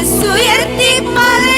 ശിരസ്സുയർത്തി പറയുക ലഹരി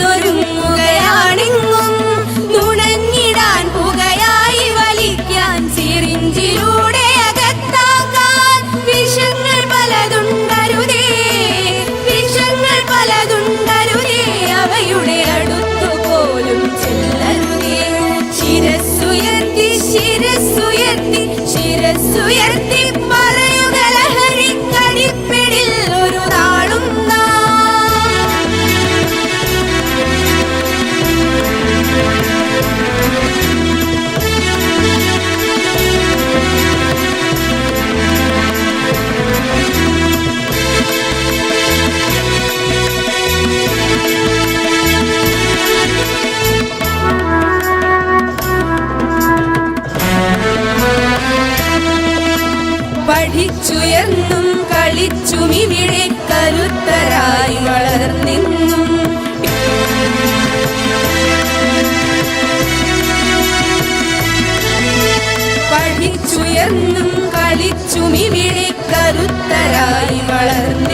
ശിരസ്സുയർത്തി പഠിച്ചുയർന്നും കളിച്ചുമിവിടെ കരുത്തരായി വളർന്നിന്നും. കളിച്ചു ഇവിടെ കരുത്തരായി വളർന്നിന്നും.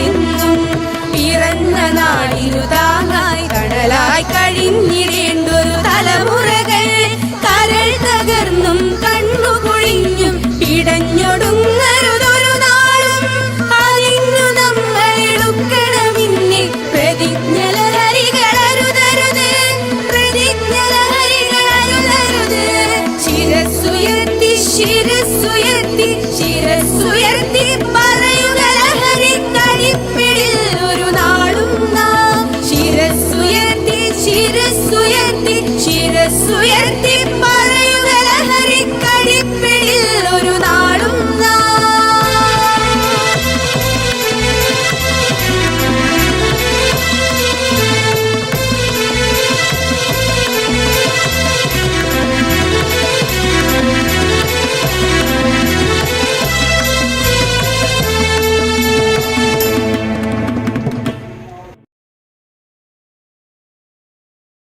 Güne